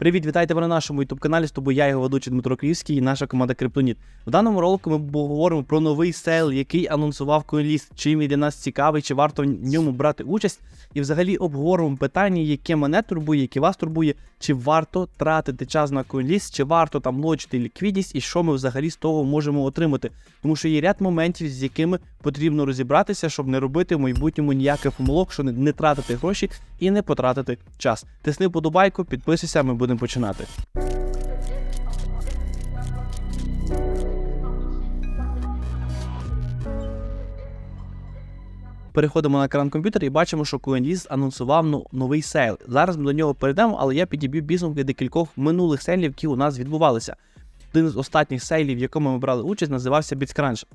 Привіт, вітайте ви на нашому youtube каналі. З тобою я його ведучий Дмитро Київський і наша команда Криптоніт. В даному ролику ми поговоримо про новий сейл, який анонсував CoinList, чим він для нас цікавий, чи варто в ньому брати участь. І взагалі обговоримо питання, яке мене турбує, яке вас турбує, чи варто тратити час на CoinList, чи варто там лочити ліквідність, і що ми взагалі з того можемо отримати. Тому що є ряд моментів, з якими потрібно розібратися, щоб не робити в майбутньому ніяких помилок, що не, не тратити гроші і не потратити час. Тисни подобайку, підписуйся, ми будемо починати. Переходимо на екран комп'ютера і бачимо, що CoinList анонсував ну, новий сейл. Зараз ми до нього перейдемо, але я підіб'ю підсумки декількох минулих сейлів, які у нас відбувалися. Один з останніх сейлів, в якому ми брали участь, називався BitCrunch.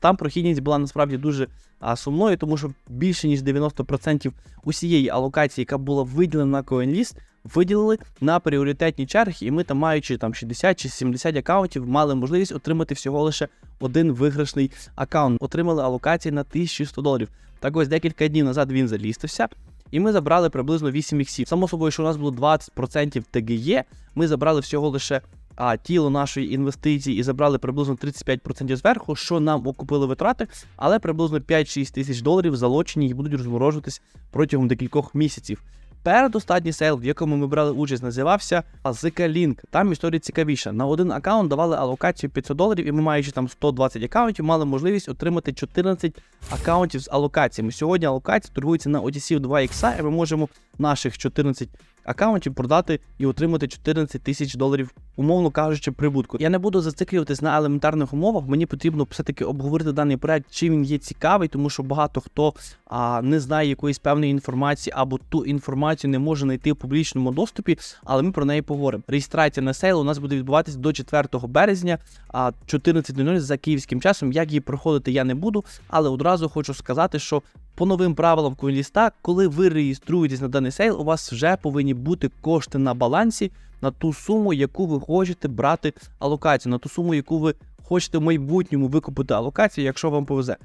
Там прохідність була насправді дуже а, сумною, тому що більше ніж 90% усієї алокації, яка була виділена на CoinList, виділили на пріоритетні черги, і ми там, маючи там 60 чи 70 аккаунтів, мали можливість отримати всього лише один виграшний аккаунт. Отримали алокації на 1100 доларів. Так ось декілька днів назад він залістився. І ми забрали приблизно 8 іксів. Само собою, що у нас було 20% ТГЄ, ми забрали всього лише а, тіло нашої інвестиції і забрали приблизно 35% зверху, що нам окупили витрати, але приблизно 5-6 тисяч доларів залочені і будуть розморожуватись протягом декількох місяців. Передостатній сейл, в якому ми брали участь, називався Азика Link. Там історія цікавіша. На один аккаунт давали алокацію 500 доларів, і ми, маючи там 120 аккаунтів, мали можливість отримати 14 аккаунтів з алокаціями. Сьогодні алокація торгується на OTC 2X, і ми можемо наших 14 аккаунтів продати і отримати 14 тисяч доларів, умовно кажучи, прибутку. Я не буду зациклюватись на елементарних умовах. Мені потрібно все-таки обговорити даний проект, чи він є цікавий, тому що багато хто а, не знає якоїсь певної інформації або ту інформацію не може знайти в публічному доступі, але ми про неї поговоримо. Реєстрація на сейл у нас буде відбуватись до 4 березня, а 14.00 за київським часом. Як її проходити, я не буду, але одразу хочу сказати, що по новим правилам CoinList, коли ви реєструєтесь на даний сейл, у вас вже повинні бути кошти на балансі на ту суму, яку ви хочете брати алокацію, на ту суму, яку ви хочете в майбутньому викупити алокацію, якщо вам повезе.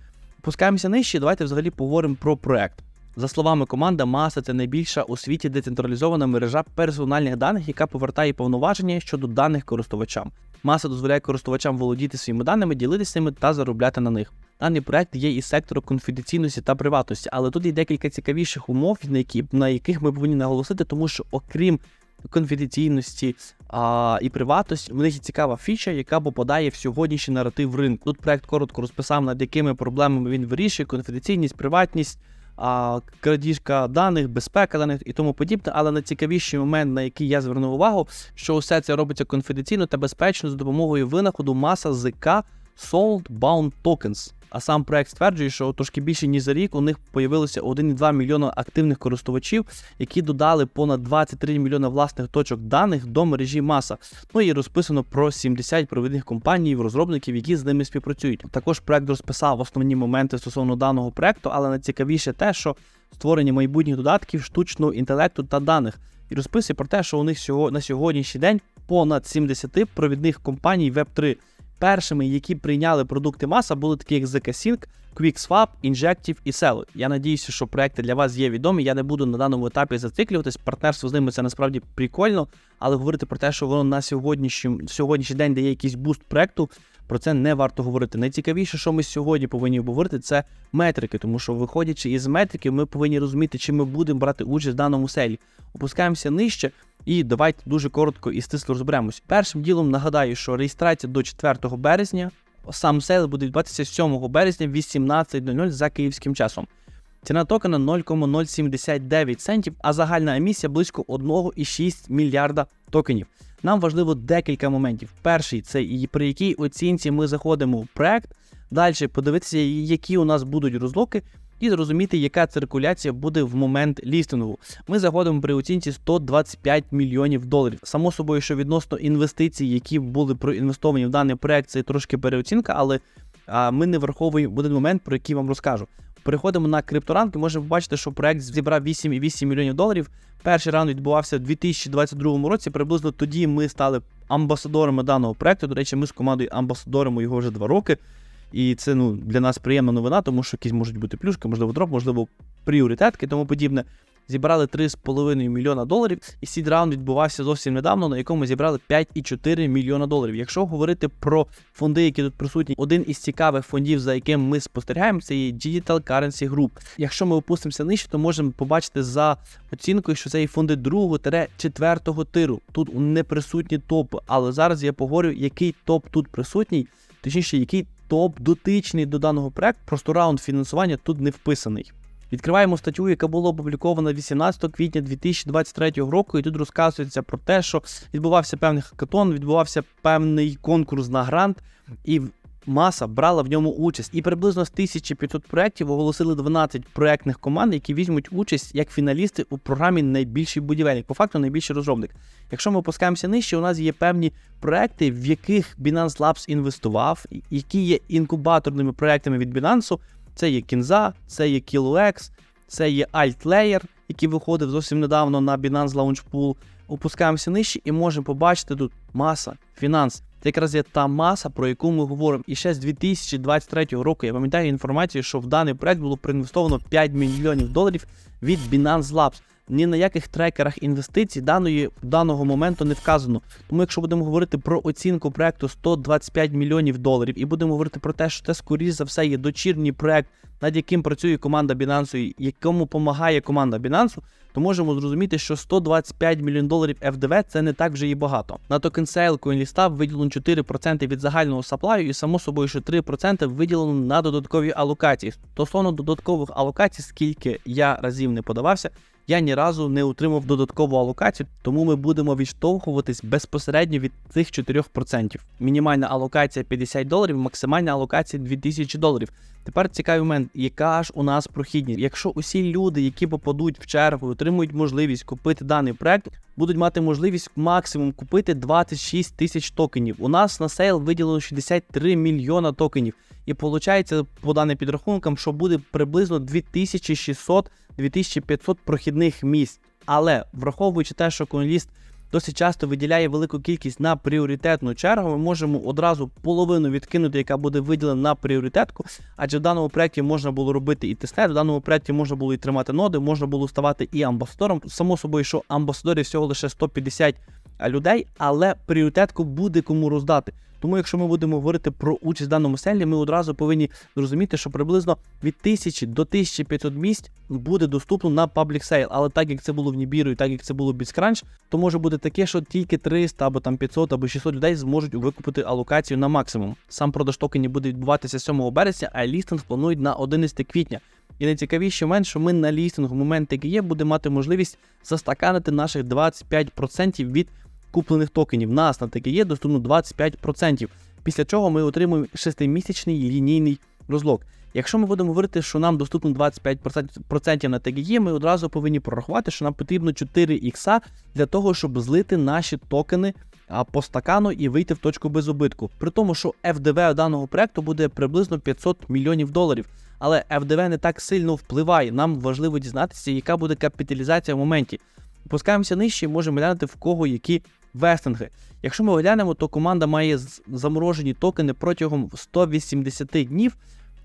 Пускаємося нижче, давайте взагалі поговоримо про проект. За словами команда, Маса це найбільша у світі децентралізована мережа персональних даних, яка повертає повноваження щодо даних користувачам. Маса дозволяє користувачам володіти своїми даними, ділитися ними та заробляти на них. Даний проект є із сектору конфіденційності та приватності, але тут є декілька цікавіших умов, на які на яких ми повинні наголосити, тому що окрім конфіденційності а, і приватності, в них є цікава фіча, яка попадає в сьогоднішній наратив ринку. Тут проект коротко розписав, над якими проблемами він вирішує: конфіденційність, приватність. А крадіжка даних, безпека даних і тому подібне, але найцікавіший момент, на який я звернув увагу, що усе це робиться конфіденційно та безпечно за допомогою винаходу маса ЗК Sold Bound Tokens. А сам проект стверджує, що трошки більше ніж за рік у них появилося 1,2 мільйона активних користувачів, які додали понад 23 мільйона власних точок даних до мережі маса. Ну і розписано про 70 провідних компаній, розробників, які з ними співпрацюють. Також проект розписав основні моменти стосовно даного проекту, але найцікавіше те, що створення майбутніх додатків, штучного інтелекту та даних. І розписує про те, що у них на сьогоднішній день понад 70 провідних компаній Web3. Першими, які прийняли продукти маса, були такі, як ZK-Sync, QuickSwap, Injective і Celo. Я надіюся, що проекти для вас є відомі. Я не буду на даному етапі зациклюватись. Партнерство з ними це насправді прикольно, але говорити про те, що воно на сьогоднішній сьогоднішній день дає якийсь буст проекту. Про це не варто говорити. Найцікавіше, що ми сьогодні повинні обговорити, це метрики, тому що, виходячи із метрики, ми повинні розуміти, чи ми будемо брати участь в даному селі. Опускаємося нижче. І давайте дуже коротко і стисло розберемось. Першим ділом нагадаю, що реєстрація до 4 березня, сам сейл буде відбуватися 7 березня 18.00 за київським часом. Ціна токена 0,079 центів, а загальна емісія близько 1,6 мільярда токенів. Нам важливо декілька моментів. Перший це і при якій оцінці ми заходимо в проект. Далі подивитися, які у нас будуть розлоки і зрозуміти, яка циркуляція буде в момент лістингу. Ми заходимо при оцінці 125 мільйонів доларів. Само собою, що відносно інвестицій, які були проінвестовані в даний проект, це трошки переоцінка, але ми не враховуємо один момент, про який вам розкажу. Переходимо на крипторанки, можемо побачити, що проект зібрав 8,8 мільйонів доларів. Перший раунд відбувався у 2022 році. Приблизно тоді ми стали амбасадорами даного проекту. До речі, ми з командою амбасадоримо його вже два роки. І це ну, для нас приємна новина, тому що якісь можуть бути плюшки, можливо, дроп, можливо, пріоритетки, тому подібне. зібрали 3,5 мільйона доларів, і сід раунд відбувався зовсім недавно, на якому зібрали 5,4 мільйона доларів. Якщо говорити про фонди, які тут присутні, один із цікавих фондів, за яким ми спостерігаємо, це є Digital Currency Group. Якщо ми опустимося нижче, то можемо побачити за оцінкою, що це є фонди другого четвертого тиру. Тут не присутні топи, але зараз я поговорю, який топ тут присутній, точніше, який топ дотичний до даного проекту, просто раунд фінансування тут не вписаний. Відкриваємо статтю, яка була опублікована 18 квітня 2023 року, і тут розказується про те, що відбувався певний хакатон, відбувався певний конкурс на грант, і маса брала в ньому участь. І приблизно з 1500 проєктів оголосили 12 проєктних команд, які візьмуть участь як фіналісти у програмі найбільший будівельник, по факту найбільший розробник. Якщо ми опускаємося нижче, у нас є певні проекти, в яких Binance Labs інвестував, які є інкубаторними проектами від Binance. Це є Кінза, це є KiloX, це є AltLayer, який виходив зовсім недавно на Binance Launch Pool. Опускаємося нижче і можемо побачити тут маса, фінанс. Це якраз є та маса, про яку ми говоримо. І ще з 2023 року я пам'ятаю інформацію, що в даний проект було проінвестовано 5 мільйонів доларів від Binance Labs. Ні на яких трекерах інвестицій даної даного моменту не вказано. Тому, якщо будемо говорити про оцінку проекту 125 мільйонів доларів, і будемо говорити про те, що це скоріш за все є дочірній проект, над яким працює команда Binance, якому допомагає команда Binance, то можемо зрозуміти, що 125 мільйонів доларів FDV це не так вже і багато. На токен сейл CoinListап виділено 4% від загального саплаю, і само собою, що 3% виділено на додаткові алокації. Стосовно додаткових алокацій, скільки я разів не подавався. Я ні разу не отримав додаткову алокацію, тому ми будемо відштовхуватись безпосередньо від цих 4%. Мінімальна алокація 50 доларів, максимальна алокація 2000 доларів. Тепер цікавий момент, яка ж у нас прохідність. Якщо усі люди, які попадуть в чергу, отримують можливість купити даний проект, будуть мати можливість максимум купити 26 тисяч токенів. У нас на сейл виділено 63 мільйона токенів. І виходить, по даним підрахункам, що буде приблизно 2600-2500 прохідних місць. Але враховуючи те, що конліст досить часто виділяє велику кількість на пріоритетну чергу, ми можемо одразу половину відкинути, яка буде виділена на пріоритетку. Адже в даному проєкті можна було робити і тестнет, в даному проєкті можна було і тримати ноди, можна було ставати і амбасадором. Само собою, що амбасадорів всього лише 150 людей, але пріоритетку буде кому роздати. Тому, якщо ми будемо говорити про участь в даному селі, ми одразу повинні зрозуміти, що приблизно від 1000 до 1500 місць буде доступно на паблік сейл. Але так як це було в Нібіру і так як це було в BizCrunch, то може бути таке, що тільки 300 або там 500 або 600 людей зможуть викупити алокацію на максимум. Сам продаж токенів буде відбуватися 7 березня, а лістинг планують на 11 квітня. І найцікавіший момент, що ми на лістингу момент, який є, буде мати можливість застаканити наших 25% від куплених токенів. Нас на є доступно 25%. Після чого ми отримуємо 6-місячний лінійний розлог. Якщо ми будемо говорити, що нам доступно 25% на TGE, ми одразу повинні прорахувати, що нам потрібно 4 ікса для того, щоб злити наші токени по стакану і вийти в точку без убитку. При тому, що FDV даного проекту буде приблизно 500 мільйонів доларів. Але FDV не так сильно впливає. Нам важливо дізнатися, яка буде капіталізація в моменті. Опускаємося нижче, можемо глянути в кого які вестинги. Якщо ми оглянемо, то команда має заморожені токени протягом 180 днів.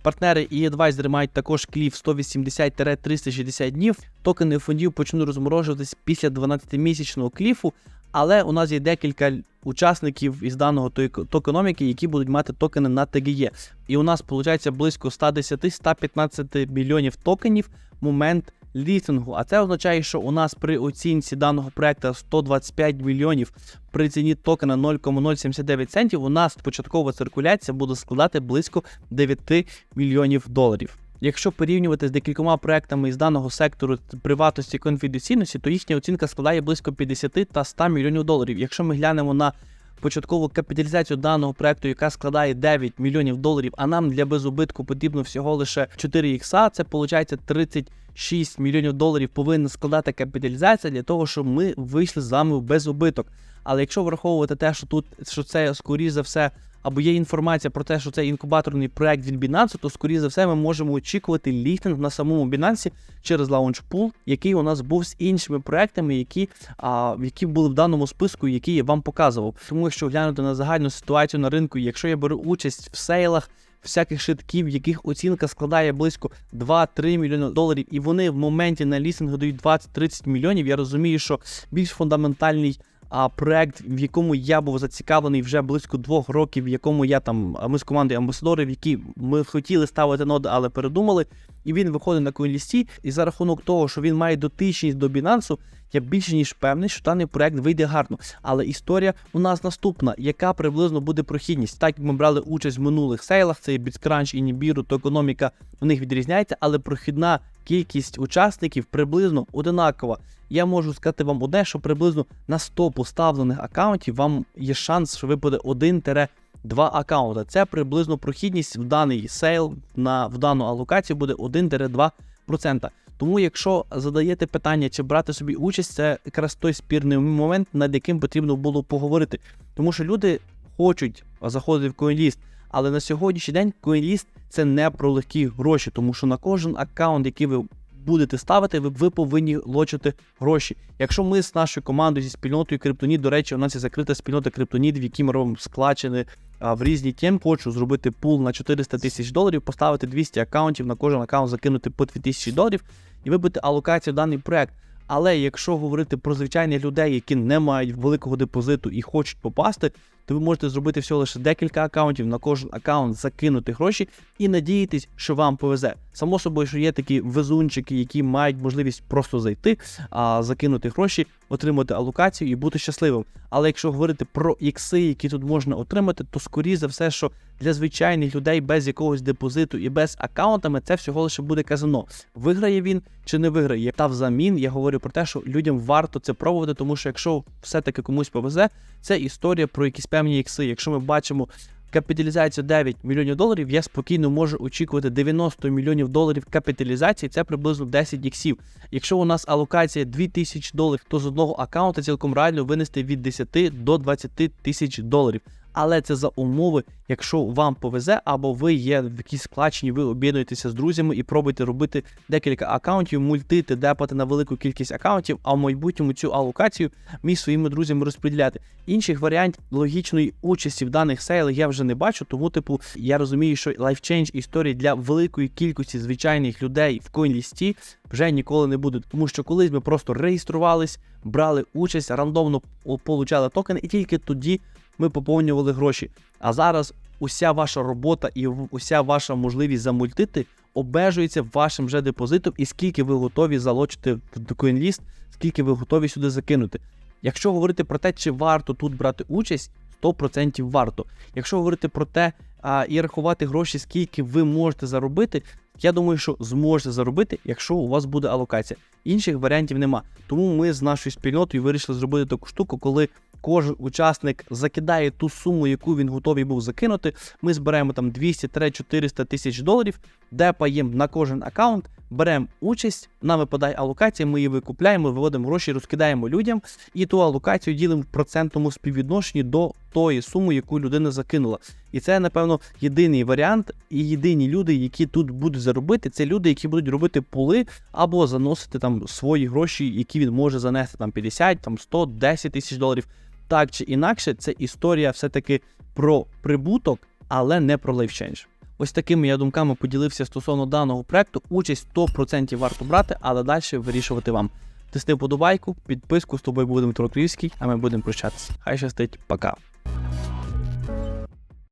Партнери і адвайзери мають також кліф 180-360 днів. Токени фондів почнуть розморожуватись після 12-місячного кліфу, але у нас є декілька учасників із даного токеноміки, які будуть мати токени на ТГЄ. І у нас виходить близько 110-115 мільйонів токенів момент лістингу. А це означає, що у нас при оцінці даного проекту 125 мільйонів при ціні токена 0,079 центів. У нас початкова циркуляція буде складати близько 9 мільйонів доларів. Якщо порівнювати з декількома проектами із даного сектору приватності і конфіденційності, то їхня оцінка складає близько 50 та 100 мільйонів доларів. Якщо ми глянемо на початкову капіталізацію даного проекту, яка складає 9 мільйонів доларів, а нам для безубитку потрібно всього лише 4 ікса, це виходить 36 мільйонів доларів повинна складати капіталізація для того, щоб ми вийшли з вами в безубиток. Але якщо враховувати те, що тут що це скоріше за все або є інформація про те, що це інкубаторний проект від Binance, то скоріше за все ми можемо очікувати ліфтинг на самому Binance через Launchpool, який у нас був з іншими проектами, які а, які були в даному списку, який я вам показував. Тому якщо глянути на загальну ситуацію на ринку, якщо я беру участь в сейлах всяких шитків, яких оцінка складає близько 2-3 мільйони доларів, і вони в моменті на лісінгу дають 20-30 мільйонів. Я розумію, що більш фундаментальний а, проект, в якому я був зацікавлений вже близько двох років, в якому я там ми з командою амбасадорів, які ми хотіли ставити ноди, але передумали. І він виходить на коінлісті, і за рахунок того, що він має дотичність до Binance, я більше ніж певний, що даний проект вийде гарно. Але історія у нас наступна, яка приблизно буде прохідність. Так як ми брали участь в минулих сейлах, це і BitCrunch, і Nibiru, то економіка у них відрізняється, але прохідна кількість учасників приблизно одинакова. Я можу сказати вам одне, що приблизно на 100 поставлених аккаунтів вам є шанс, що випаде 1-2 аккаунта. Це приблизно прохідність в даний сейл на в дану алокацію буде 1-2%. Тому, якщо задаєте питання, чи брати собі участь, це якраз той спірний момент, над яким потрібно було поговорити. Тому що люди хочуть заходити в CoinList, але на сьогоднішній день CoinList це не про легкі гроші, тому що на кожен аккаунт, який ви будете ставити, ви, ви повинні лочити гроші. Якщо ми з нашою командою зі спільнотою Криптоніт, до речі, у нас є закрита спільнота Криптоніт, в якій ми робимо складчини в різні тім, хочу зробити пул на 400 тисяч доларів, поставити 200 аккаунтів, на кожен аккаунт закинути по 2000 доларів і вибити алокацію в даний проект. Але якщо говорити про звичайних людей, які не мають великого депозиту і хочуть попасти, то ви можете зробити всього лише декілька аккаунтів, на кожен аккаунт закинути гроші і надіятись, що вам повезе. Само собою, що є такі везунчики, які мають можливість просто зайти, а закинути гроші, отримати алокацію і бути щасливим. Але якщо говорити про ікси, які тут можна отримати, то скоріше за все, що для звичайних людей без якогось депозиту і без аккаунтами це всього лише буде казино. Виграє він чи не виграє. Та взамін я говорю про те, що людям варто це пробувати, тому що якщо все-таки комусь повезе, це історія про якісь певні ікси. Якщо ми бачимо. Капіталізацію 9 мільйонів доларів, я спокійно можу очікувати 90 мільйонів доларів капіталізації, це приблизно 10 іксів. Якщо у нас алокація 2000 доларів, то з одного аккаунта цілком реально винести від 10 до 20 тисяч доларів. Але це за умови, якщо вам повезе, або ви є в якійсь складчині, ви об'єднуєтеся з друзями і пробуєте робити декілька аккаунтів, мультити, депати на велику кількість аккаунтів, а в майбутньому цю алокацію між своїми друзями розподіляти. Інших варіантів логічної участі в даних сейлах я вже не бачу, тому, типу, я розумію, що лайфчейндж історії для великої кількості звичайних людей в коінлісті вже ніколи не буде. Тому що колись ми просто реєструвались, брали участь, рандомно получали токени, і тільки тоді ми поповнювали гроші. А зараз уся ваша робота і уся ваша можливість замультити обмежується вашим вже депозитом, і скільки ви готові залочити в CoinList, скільки ви готові сюди закинути. Якщо говорити про те, чи варто тут брати участь, 100% варто. Якщо говорити про те а, і рахувати гроші, скільки ви можете заробити, я думаю, що зможете заробити, якщо у вас буде алокація. Інших варіантів нема. Тому ми з нашою спільнотою вирішили зробити таку штуку, коли кожен учасник закидає ту суму, яку він готовий був закинути. Ми зберемо там 200-400 тисяч доларів, депаємо на кожен аккаунт, беремо участь, нам випадає алокація, ми її викупляємо, виводимо гроші, розкидаємо людям, і ту алокацію ділимо в процентному співвідношенні до тої суми, яку людина закинула. І це, напевно, єдиний варіант, і єдині люди, які тут будуть заробити, це люди, які будуть робити пули або заносити там свої гроші, які він може занести там 50, там 100, 10 тисяч доларів. Так чи інакше, це історія все-таки про прибуток, але не про лайфчейндж. Ось такими я думками поділився стосовно даного проекту. Участь 100% варто брати, але далі вирішувати вам. Тисни вподобайку, підписку з тобою буде Дмитро Крівський, а ми будемо прощатися. Хай щастить, пока.